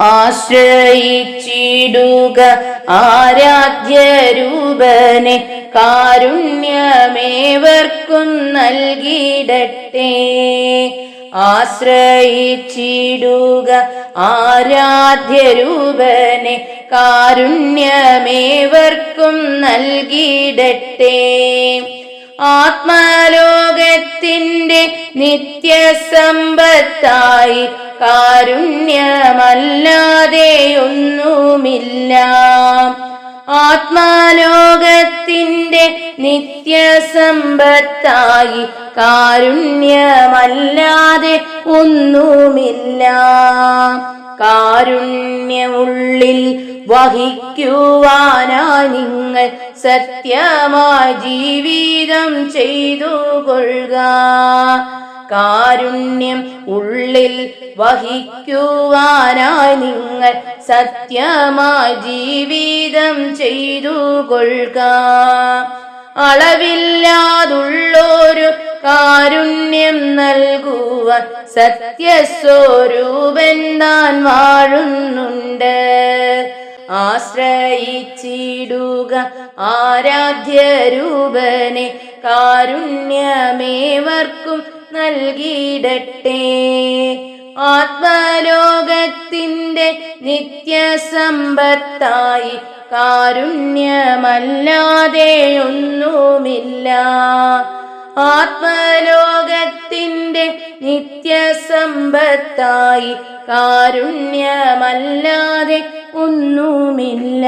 ആശ്രയിച്ചിടുക ആരാധ്യരൂപനെ കാരുണ്യമേവർക്കും നൽകിയിടട്ടെ. ആശ്രയിച്ചിടുക ആരാധ്യരൂപനെ കാരുണ്യമേവർക്കും നൽകിയിടട്ടെ. ആത്മലോകത്തിന്റെ നിത്യസമ്പത്തായി കാരുണ്യമല്ലാതെ ഒന്നുമില്ല ആത്മാലോകത്തിന്റെ നിത്യസമ്പത്തായി കാരുണ്യമല്ലാതെ ഒന്നുമില്ല. കാരുണ്യമുള്ളിൽ വഹിക്കുവാനായി നിങ്ങൾ സത്യമായി ജീവിതം ചെയ്തു കൊള്ളുക. കാരുണ്യം ഉള്ളിൽ വഹിക്കുവാനായി നിങ്ങൾ സത്യമായി ജീവിതം ചെയ്തു കൊള്ളുക. അളവില്ലാതുള്ളൊരു കാരുണ്യം നൽകുവാൻ സത്യസ്വരൂപൻ താൻ വാഴുന്നുണ്ട്. ആശ്രയിച്ചിടുക ആരാധ്യരൂപനെ കാരുണ്യമേവർക്കും നൽകിയിടട്ടെ. ആത്മലോകത്തിന്റെ നിത്യസമ്പത്തായി കാരുണ്യമല്ലാതെ ഒന്നുമില്ല ആത്മലോകത്തിന്റെ നിത്യസമ്പത്തായി കാരുണ്യമല്ലാതെ ഒന്നുമില്ല.